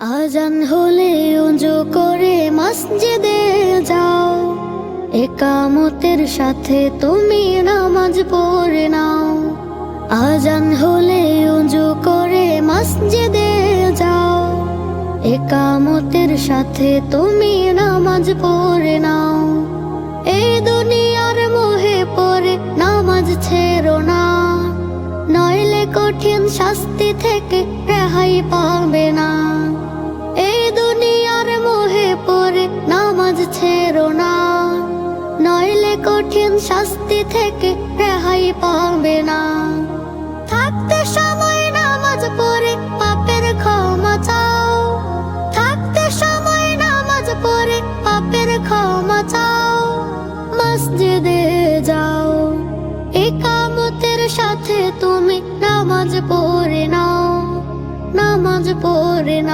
আজান হলে উজু করে মসজিদে যাও। একামতের সাথে তুমি নামাজ পড়ে নাও। আজান হলে উজু করে মসজিদে যাও। একামতের সাথে তুমি নামাজ পড়ে নাও। এই দুনিয়ার মোহে পড়ে নামাজ ছেড়ো না। নইলে কঠিন শাস্তি থেকে রেহাই পাবে না। ছেড়ো না। নইলে কঠিন শাস্তি থেকে রেহাই পাবে না। থাকতে সময় নামাজ পড়ে, পাপের ক্ষমা চাও। থাকতে সময় নামাজ পড়ে, পাপের ক্ষমা চাও। মসজিদে যাও। একামতের সাথে তুমি নামাজ পড়ে নাও। নামাজ পড়ে নাও।